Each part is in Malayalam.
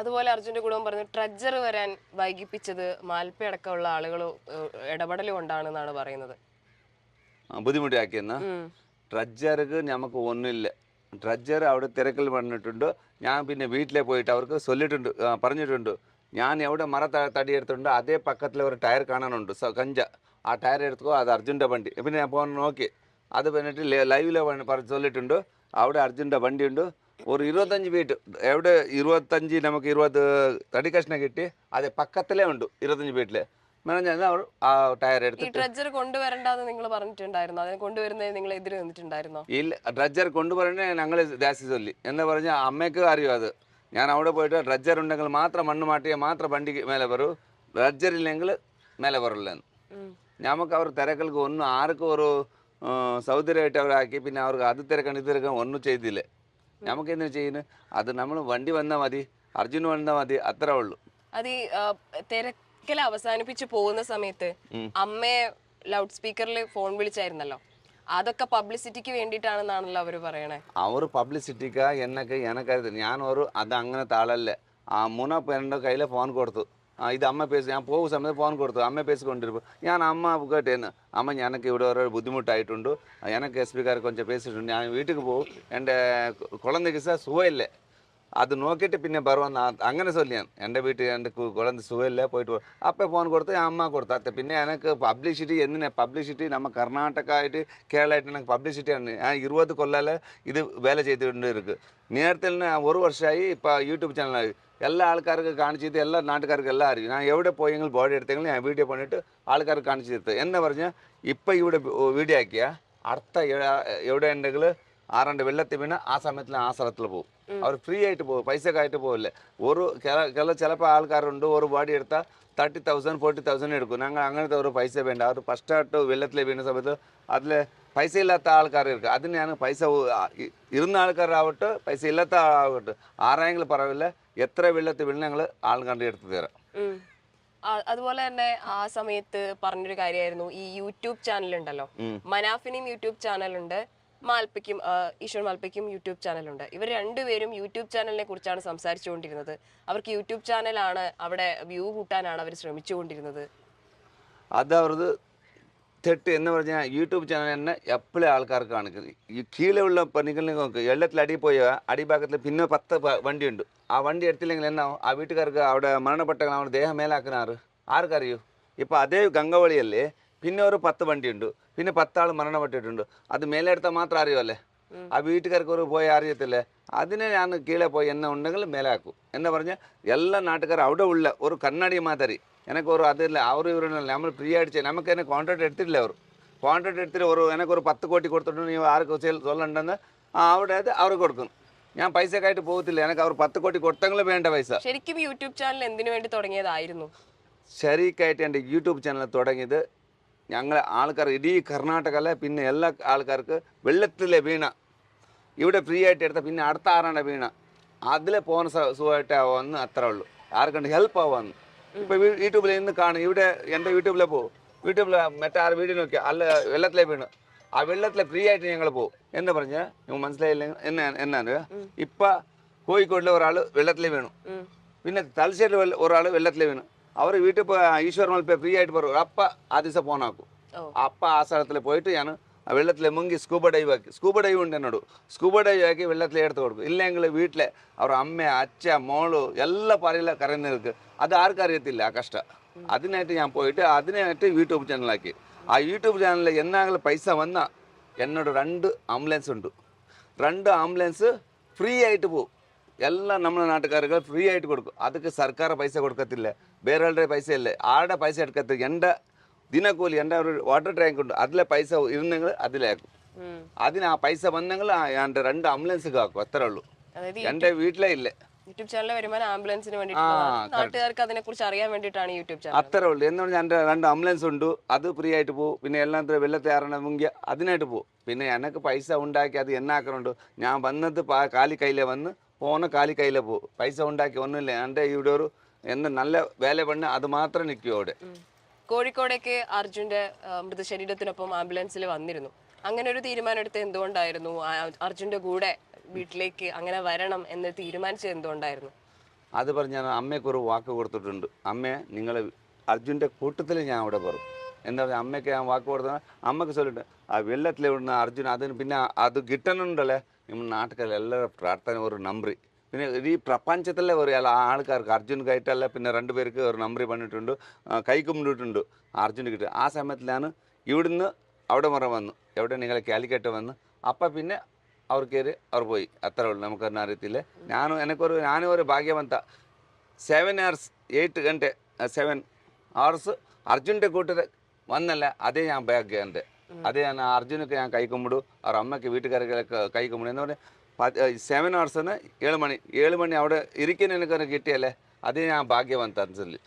അതുപോലെ അർജുന്റെ കുടുംബം പറഞ്ഞു ട്രഡ്ജർ വരാൻ വൈകിപ്പിച്ചത് മാൽപ്പ അടക്കമുള്ള ആളുകൾ ഇടപെടൽ കൊണ്ടാണെന്നാണ് പറയുന്നത്. ബുദ്ധിമുട്ടാക്കിയെന്ന. ട്രഡ്ജർക്ക് നമുക്ക് ഒന്നുമില്ല. ട്രഡ്ജർ അവിടെ തിരക്കിൽ പറഞ്ഞിട്ടുണ്ട് ഞാൻ പിന്നെ വീട്ടിലെ പോയിട്ട് അവർക്ക് ചൊല്ലിട്ടുണ്ട് പറഞ്ഞിട്ടുണ്ട്. ഞാൻ എവിടെ മര ത- തടി എടുത്തിട്ടുണ്ട് അതേ പക്കത്തിൽ ഒരു ടയർ കാണാനുണ്ട് കഞ്ച ആ ടയർ എടുത്തുക്കോ അത് അർജുന്റെ വണ്ടി. പിന്നെ ഞാൻ പോകാൻ നോക്കി. അത് പറഞ്ഞിട്ട് ലൈവിലെ പറഞ്ഞ് ചൊല്ലിട്ടുണ്ട്. അവിടെ അർജുന്റെ വണ്ടിയുണ്ട്. ഒരു ഇരുപത്തഞ്ച് ഫീറ്റ് എവിടെ ഇരുപത്തഞ്ച് നമുക്ക് ഇരുപത് തടി കഷ്ണം കിട്ടി. അതെ പക്കത്തിലേ ഉണ്ട് ഇരുപത്തഞ്ച് ഫീറ്റിൽ ഞാൻ അവർ ആ ടയർ ഈ എടുത്തിട്ട് ട്രഡ്ജർ കൊണ്ടുവരണ്ടെന്ന് നിങ്ങൾ പറഞ്ഞിട്ടുണ്ടായിരുന്നു? അതിനെ കൊണ്ടുവരുന്നതിന് നിങ്ങൾ എതിര് നിന്നിട്ടുണ്ടായിരുന്നോ? ഇല്ല ഡ്രഡ്ജർ കൊണ്ടുവരണേ ഞങ്ങൾ ചൊല്ലി. എന്ന് പറഞ്ഞാൽ അമ്മയ്ക്ക് അറിയും അത്. ഞാൻ അവിടെ പോയിട്ട് ഡ്രഡ്ജർ ഉണ്ടെങ്കിൽ മാത്രം മണ്ണ് മാട്ടിയാൽ മാത്രം വണ്ടി മേലെ വരും. ഡ്രഡ്ജർ ഇല്ലെങ്കിൽ മേലെ വരില്ലെന്ന്. നമുക്ക് അവർ തിരക്കൾക്ക് ഒന്നും ആർക്കും ഒരു സൗദര്യമായിട്ട് സൗകര്യമായിട്ട് അവരാക്കി. പിന്നെ അവർക്ക് അത് തിരക്കണം ഇത് തിരക്കണം ഒന്നും ചെയ്തില്ല. നമുക്ക് എന്തിനു ചെയ്യുന്നത്? അത് നമ്മൾ വണ്ടി വന്നാൽ മതി അർജുൻ വന്നാൽ മതി അത്രേ ഉള്ളൂ. അത് ഈ തിരക്കിൽ അവസാനിപ്പിച്ച് പോകുന്ന സമയത്ത് അമ്മയെ ലൗഡ് സ്പീക്കറിൽ ഫോൺ വിളിച്ചായിരുന്നല്ലോ. അതൊക്കെ പബ്ലിസിറ്റിക്ക് വേണ്ടിയിട്ടാണെന്നാണല്ലോ അവർ പറയണേ. അവർ പബ്ലിസിറ്റിക്കാ എന്നൊക്കെ എനക്കരുത് ഞാൻ ഒരു അത് അങ്ങനെ താളല്ലേ. ആ മൂന്നാ പേരുടെ കയ്യിൽ ഫോൺ കൊടുത്തു. ഇത് അമ്മ പേസ് ഞാൻ പോകുന്ന സമയത്ത് ഫോൺ കൊടുത്തു അമ്മ പേസിക്കൊണ്ടിരുമ്പോൾ ഞാൻ അമ്മ കേട്ടേന്ന് അമ്മ എനിക്ക് ഇവിടെ ഒരു ബുദ്ധിമുട്ടായിട്ടുണ്ട് എനിക്ക് എസ് പിക്കാർ കൊഞ്ചം പേസിട്ടുണ്ട് ഞാൻ വീട്ടിൽ പോകും എന്റെ കുളന്തയ്ക്ക് സാർ സുഖമില്ല അത് നോക്കിയിട്ട് പിന്നെ പറഞ്ഞു അങ്ങനെ ചൊല്ലിയാൻ എൻ്റെ വീട്ടിൽ എൻ്റെ കുഴന്ത സുഖമില്ല പോയിട്ട് അപ്പം ഫോൺ കൊടുത്ത് ഞാൻ അമ്മ കൊടുത്തു അത്ത പിന്നെ എനിക്ക് പബ്ലിസിറ്റി എന്തിനാ പബ്ലിസിറ്റി നമ്മ കർണാടക ആയിട്ട് കേരളമായിട്ട് എനിക്ക് പബ്ലിസിറ്റിയാണ് ഞാൻ ഇരുപത് കൊല്ലാൽ ഇത് വേല ചെയ്തുകൊണ്ട് ഇരിക്കു നേരത്തെ ഒരു വർഷമായി ഇപ്പോൾ യൂട്യൂബ് ചാനലായി എല്ലാ ആൾക്കാർക്ക് കാണിച്ചു തരുത്ത് എല്ലാ നാട്ടുകാർക്ക് എല്ലാം അറിയും ഞാൻ എവിടെ പോയെങ്കിൽ ബോഡി എടുത്തെങ്കിൽ ഞാൻ വീഡിയോ പണിയിട്ട് ആൾക്കാർക്ക് കാണിച്ചു തരുത്ത് എന്ന് പറഞ്ഞാൽ ഇപ്പം ഇവിടെ വീഡിയോ ആക്കിയ അടുത്ത എവിടെ ഉണ്ടെങ്കിൽ ആറണ്ട് വെള്ളത്തിൽ വീണ് ആ സമയത്തിൽ ആ സ്ഥലത്തിൽ പോകും അവർ ഫ്രീ ആയിട്ട് പോകും. പൈസക്കായിട്ട് പോകില്ല ഒരു ചില ചിലപ്പോൾ ആൾക്കാരുണ്ട് ഒരു ബോഡി എടുത്താൽ തേർട്ടി തൗസൻഡ് ഫോർട്ടി തൗസൻഡ് എടുക്കും. ഞങ്ങൾ അങ്ങനത്തെ ഒരു പൈസ വേണ്ട. അവർ ഫസ്റ്റായിട്ട് വെള്ളത്തിൽ വീണ സമയത്ത് അതിൽ പൈസ ഇല്ലാത്ത ആൾക്കാർ ഇരിക്കും. അതിന് ഞാൻ പൈസ ആ, ഇരുന്ന ആൾക്കാരാവട്ടെ പൈസ ഇല്ലാത്ത ആളാവട്ടെ. ആരായെങ്കിലും പറവില്ല എത്ര വെള്ളത്തിൽ വീണ് ഞങ്ങൾ ആൾക്കാരുടെ എടുത്ത് തരാം. അതുപോലെ തന്നെ ആ സമയത്ത് പറഞ്ഞൊരു കാര്യമായിരുന്നു ഈ യൂട്യൂബ് ചാനൽ ഉണ്ടല്ലോ മനാഫിനും യൂട്യൂബ് ചാനലുണ്ട്. മാൽപ്പയ്ക്കും ഈശ്വർ മാൽപ്പയ്ക്കും യൂട്യൂബ് ചാനലുണ്ട്. ഇവർ രണ്ടുപേരും യൂട്യൂബ് ചാനലിനെ കുറിച്ചാണ് സംസാരിച്ചുകൊണ്ടിരുന്നത്. അവർക്ക് യൂട്യൂബ് ചാനലാണ് അവിടെ വ്യൂ കൂട്ടാനാണ് അവർ ശ്രമിച്ചുകൊണ്ടിരുന്നത്. അത് അവർക്ക് തെറ്റ് എന്ന് പറഞ്ഞാൽ യൂട്യൂബ് ചാനൽ തന്നെ എപ്പോഴും ആൾക്കാർക്ക് കാണിക്കുന്നത്? ഈ കീഴിലുള്ള പണികളിൽ നോക്ക് വെള്ളത്തിൽ അടി പോയ അടിഭാഗത്തിൽ പിന്നെ പത്ത് വണ്ടിയുണ്ട്. ആ വണ്ടി എടുത്തില്ലെങ്കിൽ എന്നാവും ആ വീട്ടുകാർക്ക് അവിടെ മരണപ്പെട്ട അവിടെ ദേഹം മേലാക്കുന്ന ആറ്? ആർക്കറിയൂ? ഇപ്പോൾ അതേ ഗംഗവളിയല്ലേ പിന്നെ ഒരു പത്ത് വണ്ടിയുണ്ട്. പിന്നെ പത്താൾ മരണപ്പെട്ടിട്ടുണ്ട്. അത് മേലെ എടുത്താൽ മാത്രം അറിയുമല്ലേ? ആ വീട്ടുകാർക്ക് ഒരു പോയി അറിയത്തില്ലേ? അതിനെ ഞാൻ കീഴെ പോയി എന്നെ ഉണ്ടെങ്കിൽ മേലാക്കും. എന്ന് പറഞ്ഞാൽ എല്ലാ നാട്ടുകാരും അവിടെ ഉള്ള ഒരു കണ്ണാടി മാതിരി. എനിക്ക് ഒരു അതില്ല അവർ ഇവരുണ്ടല്ല നമ്മൾ ഫ്രീ അടിച്ച് നമുക്ക് എന്നെ കോൺട്രാക്ട് എടുത്തിട്ടില്ല അവർ. കോൺട്രാക്ട് എടുത്തിട്ട് ഒരു എനിക്ക് ഒരു പത്ത് കോടി കൊടുത്തിട്ടുണ്ട് നീ ആർക്ക് ചൊല്ലണ്ടെന്ന് ആ അവിടെ അത് അവർ കൊടുക്കും. ഞാൻ പൈസക്കായിട്ട് പോകത്തില്ല. എനിക്ക് അവർ പത്ത് കോടി കൊടുത്തെങ്കിലും വേണ്ട പൈസ. ശരിക്കും യൂട്യൂബ് ചാനൽ എന്തിനു വേണ്ടി തുടങ്ങിയതായിരുന്നു? ശരിക്കായിട്ട് എന്റെ യൂട്യൂബ് ചാനൽ തുടങ്ങിയത് ഞങ്ങൾ ആൾക്കാർ ഇടീ കർണാടകയിലെ പിന്നെ എല്ലാ ആൾക്കാർക്ക് വെള്ളത്തിലെ വീണ. ഇവിടെ ഫ്രീ ആയിട്ട് എടുത്ത പിന്നെ അടുത്ത ആറാണ്ട വീണ. അതിൽ പോകുന്ന സുഖമായിട്ട് ആവാമെന്ന് അത്രേ ഉള്ളൂ. ആർക്കുണ്ട് ഹെൽപ്പ് ആവാമെന്ന്. ഇപ്പൊ യൂട്യൂബിൽ ഇന്ന് കാണും. ഇവിടെ എന്റെ യൂട്യൂബിലെ പോകും യൂട്യൂബിൽ മറ്റേ ആറ് വീഡിയോ നോക്കിയാൽ അല്ല വെള്ളത്തിലെ വീണ്. ആ വെള്ളത്തിലെ ഫ്രീ ആയിട്ട് ഞങ്ങൾ പോകും എന്ന് പറഞ്ഞാൽ നിങ്ങൾ മനസ്സിലായില്ലെങ്കിൽ എന്നാ എന്നാണ്? ഇപ്പം കോഴിക്കോടിലെ ഒരാൾ വെള്ളത്തിൽ വീണു. പിന്നെ തലശ്ശേരി ഒരാൾ വെള്ളത്തിൽ വീണു. അവർ വീട്ടിൽ പോയി ഈശ്വർ മൽപ്പ ഫ്രീ ആയിട്ട് പറയും അപ്പം ആ ദിവസം ഫോണാക്കും ഓ. അപ്പം ആ സ്ഥലത്തിൽ പോയിട്ട് ഞാൻ ആ വെള്ളത്തിൽ മുങ്ങി സ്കൂബ ഡൈവ് ആക്കി സ്കൂബ ഡൈവ് ഉണ്ട് എന്നോട് സ്കൂബ ഡൈവ് ആക്കി വെള്ളത്തിൽ എടുത്ത് കൊടുക്കും ഇല്ലെങ്കിൽ വീട്ടിലെ അവർ അമ്മ അച്ഛ മോൾ എല്ലാ പറയില്ല കരയുന്നവർക്ക് അത് ആർക്കും അറിയത്തില്ല ആ കഷ്ടം അതിനായിട്ട് ഞാൻ പോയിട്ട് അതിനായിട്ട് യൂട്യൂബ് ചാനലാക്കി ആ യൂട്യൂബ് ചാനലിൽ എന്നാങ്കിലും പൈസ വന്നാൽ എന്നോട് രണ്ട് ആംബുലൻസ് ഉണ്ട് രണ്ട് ആംബുലൻസ് ഫ്രീ ആയിട്ട് പോകും എല്ലാ നമ്മളെ നാട്ടുകാർക്ക് ഫ്രീ ആയിട്ട് കൊടുക്കും. അതൊക്കെ സർക്കാർ പൈസ കൊടുക്കത്തില്ല. വേറെ പൈസ ഇല്ലേ ಇಲ್ಲ പൈസ എടുക്കത്തില്ല ಇಟ್ಕತ್ತ ദിനക്കൂലി ದಿನಕೂಲಿ ഒരു വാട്ടർ ടാങ്ക് ഉണ്ട്. അതിലെ പൈസ ഇരുന്നെങ്കിൽ അതിലേക്കും. അതിന് ആ പൈസ വന്നെങ്കിൽ എന്റെ രണ്ട് ആംബുലൻസ് കാക്കും. അത്രേ ഉള്ളൂ. എന്റെ വീട്ടിലേ ഇല്ലേ. യൂട്യൂബ് ഉള്ളു അറിയാൻ യൂട്യൂബ് ചാനൽ. എന്ന് പറഞ്ഞാൽ എന്റെ രണ്ട് ആംബുലൻസ് ഉണ്ട്. അത് ഫ്രീ ആയിട്ട് പോകും. പിന്നെ എല്ലാം വെള്ളത്തെ ഇറങ്ങണമെങ്കിൽ അതിനായിട്ട് പോകും. പിന്നെ എനക്ക് പൈസ ഉണ്ടാക്കി അത് എന്നാക്കണുണ്ട്. ഞാൻ വന്നത് കാലി കയ്യിലെ വന്ന് പോണ കാലി കയ്യിലെ പോകും പൈസ ഉണ്ടാക്കി ഒന്നുമില്ല. എന്റെ ഇവിടെ ഒരു എന്ത് നല്ല വേല പണ്ണ് അത് മാത്രം നിൽക്കും അവിടെ. കോഴിക്കോടേക്ക് അർജുന്റെ മൃതശരീരത്തിനൊപ്പം ആംബുലൻസിൽ വന്നിരുന്നു. അങ്ങനെ ഒരു തീരുമാനം എടുത്ത് എന്തുകൊണ്ടായിരുന്നു അർജുന്റെ കൂടെ വീട്ടിലേക്ക് അങ്ങനെ വരണം എന്ന് തീരുമാനിച്ചത് എന്തുകൊണ്ടായിരുന്നു? അത് പറഞ്ഞ ഞാൻ അമ്മയ്ക്ക് ഒരു വാക്ക് കൊടുത്തിട്ടുണ്ട്. അമ്മയെ നിങ്ങൾ അർജുന്റെ കൂട്ടത്തിൽ ഞാൻ അവിടെ പറയും. എന്താ പറയുക അമ്മയ്ക്ക് ഞാൻ വാക്ക് കൊടുത്ത അമ്മയ്ക്ക് ചൊല്ലിട്ട് ആ വെള്ളത്തിൽ വിടുന്ന അർജുൻ അതിന് പിന്നെ അത് കിട്ടണുണ്ടല്ലേ? ನಿಮ್ಮ ನಾಟಕದಲ್ಲಿ ಎಲ್ಲರೂ പ്രാർത്ഥന ഒരു നമ്പറി പിന്നെ ഈ പ്രപഞ്ചത്തിലെ ഒരു ആൾക്കാർക്ക് അർജുൻ കയറ്റല്ല പിന്നെ രണ്ടുപേർക്ക് ഒരു നമ്പറി പണിട്ടുണ്ട് കൈ കുമ്പിട്ടുണ്ട് അർജുന് കിട്ടുക ആ സമയത്തിലാണ് ഇവിടുന്ന് അവിടെ മുറ വന്നു എവിടെ നിങ്ങളെ കാലിക്കട്ട് വന്ന് അപ്പം പിന്നെ അവർ കയറി അവർ പോയി. അത്ര ഉള്ളു. നമുക്കൊന്നും അറിയത്തില്ല. ഞാനും എനിക്കൊരു ഞാനും ഒരു ഭാഗ്യവന്ത. സെവൻ അവേഴ്സ് എയ്റ്റ് ഗണ്ടെ സെവൻ അവേഴ്സ് അർജുന്റെ കൂട്ടത്തിൽ വന്നല്ല അതേ ഞാൻ ഭാഗ്യം എന്റെ అదే నా అర్జున్కి కై కుమ్ముడు ఆ అమ్మకి వీటుకారికి എന്ന് പറഞ്ഞാൽ സെവൻ ಸೆವೆನ್ തന്നെ ഏഴ് മണി ഏഴ് മണി അവിടെ ഇരിക്കുന്ന എനിക്കൊന്ന് കിട്ടിയല്ലേ? അത് ഞാൻ ഭാഗ്യവന്താന്ന് ചൊല്ലി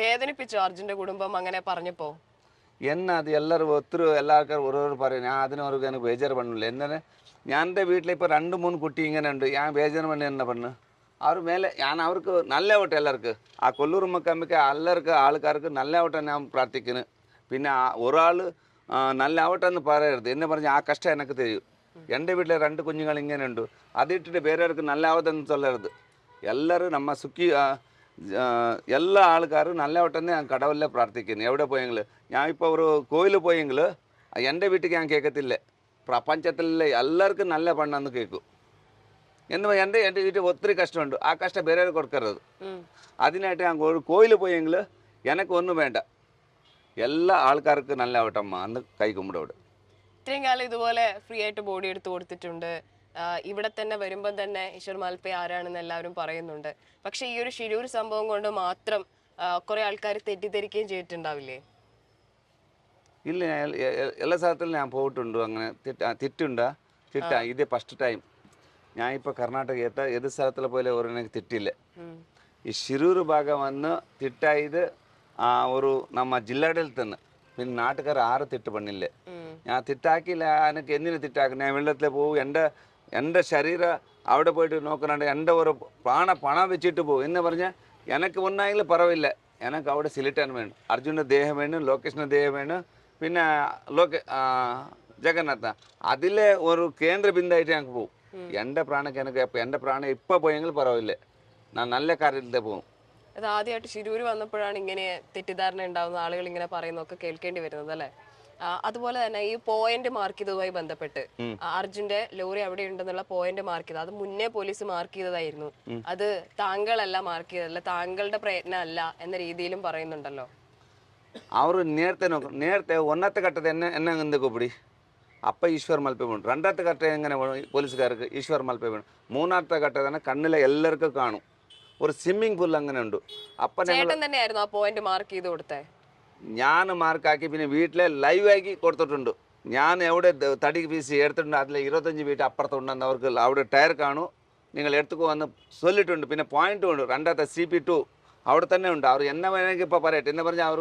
വേദനിപ്പിച്ചു അർജുന്റെ കുടുംബം അങ്ങനെ പറഞ്ഞപ്പോ? എന്നെ അത് എല്ലാവരും ഒത്തിരി എല്ലാവർക്കും ഓരോരോ പറയും. ഞാൻ അതിനൊരു എനിക്ക് ബേജാറ് പണില്ല. എന്നെ ഞാൻ എന്റെ വീട്ടിൽ ഇപ്പോൾ രണ്ട് മൂന്ന് കുട്ടി ഇങ്ങനെ ഉണ്ട്. ഞാൻ ബേജാറ് പണി എന്നെ പണ്ണ്? അവർ മേലെ ഞാൻ അവർക്ക് നല്ല ഓട്ടെ എല്ലാവർക്കും. ആ കൊല്ലൂർ മക്കമ്മയ്ക്ക് എല്ലാവർക്കും ആൾക്കാർക്ക് നല്ല ഓട്ടം ഞാൻ പ്രാർത്ഥിക്കുന്നു പിന്നെ ഒരാൾ നല്ല ആവട്ടെ എന്ന് പറയരുത്. എന്നെ പറഞ്ഞ് ആ കഷ്ടം എനക്ക് തരൂ. എന്റെ വീട്ടിലെ രണ്ട് കുഞ്ഞുങ്ങൾ ഇങ്ങനെ ഉണ്ട് അതിട്ടിട്ട് വേറെ ആർക്ക് നല്ല ആവട്ടെ എന്ന് ചൊല്ലരുത് എല്ലാവരും നമ്മ സുഖി എല്ലാ ആൾക്കാരും നല്ല ആവട്ടെ ഞാൻ കടവല്ല പ്രാർത്ഥിക്കുന്നു. എവിടെ പോയെങ്കിൽ ഞാൻ ഇപ്പോൾ ഒരു കോയിൽ പോയെങ്കിൽ എന്റെ വീട്ടിൽ ഞാൻ കേൾക്കത്തില്ല പ്രപഞ്ചത്തിലെ എല്ലാവർക്കും നല്ല പണ്ണെന്ന് കേൾക്കും എന്ന് എന്റെ എന്റെ വീട്ടിൽ ഒത്തിരി കഷ്ടമുണ്ട്. ആ കഷ്ടം വേറെ കൊടുക്കരുത്. അതിനായിട്ട് ഞാൻ കോയിൽ കോയിൽ പോയെങ്കിൽ എനക്ക് ഒന്നും വേണ്ട. എല്ലാ ആൾക്കാർക്ക് നല്ല ആവട്ടമ്മ അന്ന് കൈ കുമ്പിടോട് ഇത്രയും കാലം ഇതുപോലെ ഫ്രീ ആയിട്ട് ബോഡി എടുത്തു കൊടുത്തിട്ടുണ്ട്. ഇവിടെ തന്നെ വരുമ്പം തന്നെ ഈശ്വർ മാൽപ്പേ ആരാണെന്ന് എല്ലാവരും പറയുന്നുണ്ട്. പക്ഷെ ഈ ഒരു ഷിരൂർ സംഭവം കൊണ്ട് മാത്രം കുറെ ആൾക്കാർ തെറ്റിദ്ധരിക്കുകയും ചെയ്തിട്ടുണ്ടാവില്ലേ? ഇല്ല എല്ലാ സ്ഥലത്തിലും ഞാൻ പോയിട്ടുണ്ട്. അങ്ങനെ തെറ്റുണ്ടാ? തെറ്റാ? ഇത് ഫസ്റ്റ് ടൈം ഞാൻ ഇപ്പൊ കർണാടക ഏത് സ്ഥലത്തിലെ പോലെ ഓരോ തിട്ടില്ല ഈ ശിരൂർ ഭാഗം വന്ന് തെറ്റായത് ಅವರು ನಮ್ಮ ಜಿಲ್ಲಾಡಳಿತನ പിന്നെ നാട്ടുകാർ ആറ് തിട്ട് പണില്ല ഉം. ഞാൻ തിട്ടാക്കില്ല എനിക്ക് എന്തിനു തിട്ടാക്കും ഞാൻ വെള്ളത്തിൽ പോകും എൻ്റെ എൻ്റെ ശരീരം അവിടെ പോയിട്ട് നോക്കുന്നുണ്ട് എൻ്റെ ഒരു പ്രാണ പണം വെച്ചിട്ട് പോകും എന്ന് പറഞ്ഞാൽ എനിക്ക് ഒന്നായെങ്കിലും പറവില്ല എനിക്ക് അവിടെ സിലിട്ടാൻ വേണം അർജുൻ്റെ ദേഹം വേണം ലോകേഷിൻ്റെ ദേഹം വേണം പിന്നെ ലോകേ ആ, ജഗന്നാഥ അതിലെ ഒരു കേന്ദ്ര ബിന്ദായിട്ട് ഞങ്ങൾക്ക് പോകും എൻ്റെ പ്രാണക്ക് എനിക്ക് ഇപ്പം എൻ്റെ പ്രാണം ഇപ്പോൾ പോയെങ്കിൽ പറവില്ല ഞാൻ നല്ല കാര്യത്തിൽ പോകും അത് ആദ്യമായിട്ട് ഷിരൂർ വന്നപ്പോഴാണ് ഇങ്ങനെ തെറ്റിദ്ധാരണ ഉണ്ടാവുന്ന ആളുകൾ ഇങ്ങനെ പറയുന്നതൊക്കെ കേൾക്കേണ്ടി വരുന്നത് അല്ലേ ആ, അതുപോലെ തന്നെ ഈ പോയിന്റ് മാർക്ക് ചെയ്തതുമായി ബന്ധപ്പെട്ട് ആ, അർജുന്റെ ലോറി അവിടെ ഉണ്ടെന്നുള്ള പോയിന്റ് മാർക്ക് ചെയ്തത് അത് മുന്നേ പോലീസ് മാർക്ക് ചെയ്തതായിരുന്നു അത് താങ്കളല്ല മാർക്ക് ചെയ്തതല്ല താങ്കളുടെ പ്രയത്നം അല്ല എന്ന രീതിയിലും പറയുന്നുണ്ടല്ലോ ಅವರು ನೇರ್ತೆ ನೋಕ ನೇರ್ತೆ ഒന്നത്തെ ഘട്ടത്തെ എന്നെ എന്നെ എന്ത് കൂപ്പിടി അപ്പ ഈശ്വർ മൽപ്പെ വേണം രണ്ടാമത്തെ ഘട്ടം എങ്ങനെ വേണം പോലീസുകാർക്ക് ഈശ്വർ മൽപ്പെ വേണം മൂന്നാമത്തെ ഘട്ടം തന്നെ കണ്ണിലെ എല്ലാവർക്കും കാണും ഒരു സ്വിമ്മിംഗ് പൂൾ അങ്ങനെ ഉണ്ട്. അപ്പം ഞങ്ങൾ ചേട്ടൻ തന്നെയായിരുന്നു ആ പോയിന്റ് മാർക്ക് ചെയ്ത് കൊടുത്തേ? ഞാൻ മാർക്കാക്കി പിന്നെ വീട്ടിലെ ലൈവ് ആക്കി കൊടുത്തിട്ടുണ്ട്. ഞാൻ എവിടെ തടി പീസ് എടുത്തിട്ടുണ്ട് അതിലെ ഇരുപത്തഞ്ച് വീട്ട് അപ്പുറത്തുണ്ടെന്ന് അവർക്ക് അവിടെ ടയർ കാണൂ. നിങ്ങൾ എടുത്തുക്കോ വന്ന് ചൊല്ലിട്ടുണ്ട്. പിന്നെ പോയിന്റും ഉണ്ട്. രണ്ടാമത്തെ സി പി ടു അവിടെ തന്നെ ഉണ്ട്. അവർ എന്നെ വേണമെങ്കിൽ ഇപ്പോൾ പറയട്ടെ. എന്നെ പറഞ്ഞാൽ അവർ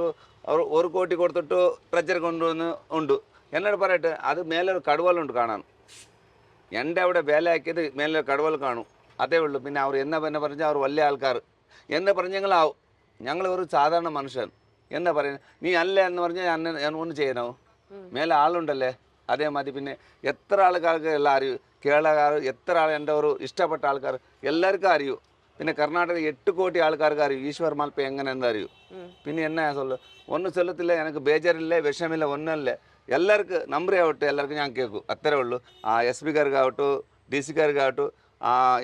അവർ ഒരു കോടി കൊടുത്തിട്ട് ട്രെച്ചർ കൊണ്ടുവന്ന് ഉണ്ട്. എന്നോട് പറയട്ടെ അത് മേലെ ഒരു കടുവലുണ്ട് കാണാൻ. എന്റെ അവിടെ വേലയാക്കിയത് മേലെ കടുവൽ കാണും. അതേ ഉള്ളൂ. പിന്നെ അവർ എന്നെ പിന്നെ പറഞ്ഞാൽ അവർ വലിയ ആൾക്കാർ. എന്നെ പറഞ്ഞെങ്കിലാവും ഞങ്ങൾ ഒരു സാധാരണ മനുഷ്യൻ. എന്നെ പറയുന്നത് നീ അല്ല? എന്ന് പറഞ്ഞാൽ ഞാൻ ഞാൻ ഒന്ന് ചെയ്യണോ? മേലെ ആളുണ്ടല്ലേ? അതേമാതിരി പിന്നെ എത്ര ആൾക്കാർക്ക് എല്ലാം അറിയും. കേരളക്കാർ എത്ര ആൾ എന്റെ ഒരു ഇഷ്ടപ്പെട്ട ആൾക്കാർ എല്ലാവർക്കും അറിയൂ. പിന്നെ കർണാടക എട്ട് കോടി ആൾക്കാർക്ക് അറിയൂ. ഈശ്വർ മാൽപ്പ എങ്ങനെയെന്ന് അറിയൂ. പിന്നെ എന്നാ സൊല്ലു ഒന്നും ചൊല്ലത്തില്ല എനിക്ക് ബേജാറില്ല വിഷമില്ല ഒന്നല്ലേ എല്ലാവർക്കും നമ്പറേ ആവട്ടെ എല്ലാവർക്കും ഞാൻ കേൾക്കും. അത്രേ ഉള്ളൂ. ആ എസ് പിക്കാർക്കാവട്ടു ഡി സിക്കാർക്കാവട്ടു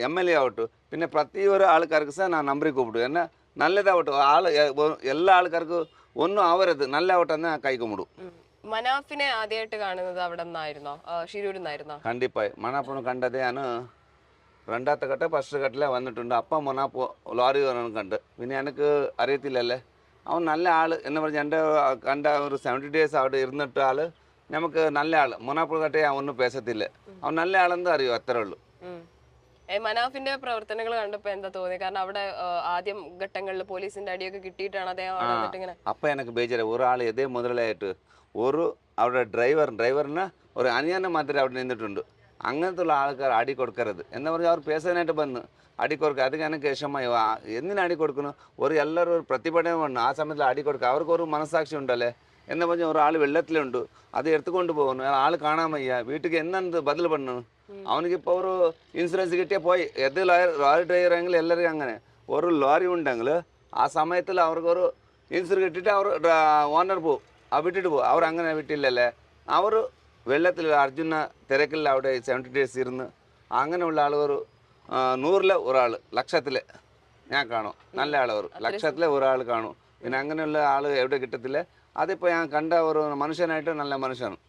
എം എൽ എ ആവട്ടു. പിന്നെ പ്രതിയൊരു ആൾക്കാർക്ക് സാർ ഞാൻ നമ്പറിൽ കൂപ്പിട്ടു. എന്നെ നല്ലതാവട്ടെ. ആൾ എല്ലാ ആൾക്കാർക്കും ഒന്നും ആവരുത്. നല്ലതാവട്ടെ എന്ന് കൈ കുമ്പിടും. മനാഫിനെ ആദ്യമായിട്ട് കാണുന്നത് അവിടെ നിന്നായിരുന്നോ? ഷിരൂരിൽ നിന്നായിരുന്നോ? കണ്ടിപ്പായി. മനാഫിനെ കണ്ടത് ഞാൻ രണ്ടാമത്തെ ഘട്ടം ഫസ്റ്റ് ഘട്ടത്തിലെ വന്നിട്ടുണ്ട്. അപ്പം മനാഫ് ലോറി വരണം കണ്ട്. പിന്നെ എനിക്ക് അറിയത്തില്ലല്ലേ? അവൻ നല്ല ആൾ എന്ന് പറഞ്ഞ് എന്റെ കണ്ട ഒരു സെവന്റി ഡേയ്സ് അവിടെ ഇരുന്നിട്ട് ആൾ നമുക്ക് നല്ല ആൾ മൊനാപ്പ് കട്ടേ അവനൊന്നും പേശത്തില്ല. അവൻ നല്ല ആളെന്താ അറിയോ? അത്രേ ഉള്ളൂ. മനാഫിന്റെ പ്രവർത്തനങ്ങൾ കണ്ടപ്പോ എന്താ തോന്നി കാരണം അവിടെ ആദ്യം ഘട്ടങ്ങളിൽ പോലീസിന്റെ അടിയൊക്കെ കിട്ടിയിട്ടാണ് അദ്ദേഹം അപ്പൊ വന്നിട്ട് ഇങ്ങനെ അപ്പം എനിക്ക് ബേജാറ് ഒരാൾ ഇതേ മുതലായിട്ട് ഒരു അവരുടെ ഡ്രൈവർ ഡ്രൈവറിന് ഒരു അനിയനെ മാത്രമേ അവിടെ നിന്നിട്ടുണ്ട്. അങ്ങനത്തുള്ള ആൾക്കാർ അടി കൊടുക്കരുത്. എന്ന് പറഞ്ഞാൽ അവർ പേശാനായിട്ട് വന്ന് അടി കൊടുക്കുക അത് എനിക്ക് വിഷമമായി. എന്തിനാ അടി കൊടുക്കുന്നു ഒരു എല്ലാവരും ഒരു പ്രതിപഠനം വേണം ആ സമയത്തിൽ അടി കൊടുക്കുക അവർക്ക് ഒരു മനസാക്ഷി ഉണ്ടല്ലേ എന്ന് പറഞ്ഞ ഒരാൾ വെള്ളത്തിലുണ്ട് അത് എടുത്തുകൊണ്ട് പോകുന്നു ആൾ കാണാൻ വയ്യ. വീട്ടിൽ എന്നെന്ത് ബദൽ പണു അവനക്ക് ഇപ്പോൾ ഒരു ഇൻഷുറൻസ് കിട്ടിയാൽ പോയി. ലോയർ ലോറി ഡ്രൈവറെങ്കിൽ ആണെങ്കിൽ എല്ലാവരും അങ്ങനെ. ഒരു ലോറി ഉണ്ടെങ്കിൽ ആ സമയത്തിൽ അവർക്കൊരു ഇൻഷുറൻസ് കിട്ടിയിട്ട് അവർ ഓണർ പോവും. ആ വിട്ടിട്ട് പോകും അവർ അങ്ങനെ വിട്ടില്ലല്ലേ? അവർ വെള്ളത്തിൽ അർജുന തിരക്കിൽ അവിടെ സെവന്റി ഡേയ്സ് ഇരുന്ന് അങ്ങനെയുള്ള ആൾ ഒരു നൂറിലെ ഒരാൾ ലക്ഷത്തിൽ ഞാൻ കാണും. നല്ല ആൾ ഒരു ലക്ഷത്തിലെ ഒരാൾ കാണും. പിന്നെ അങ്ങനെയുള്ള ആൾ എവിടെ കിട്ടത്തില്ല? അതിപ്പോൾ ഞാൻ കണ്ട ഒരു മനുഷ്യനായിട്ട് നല്ല മനുഷ്യനാണ്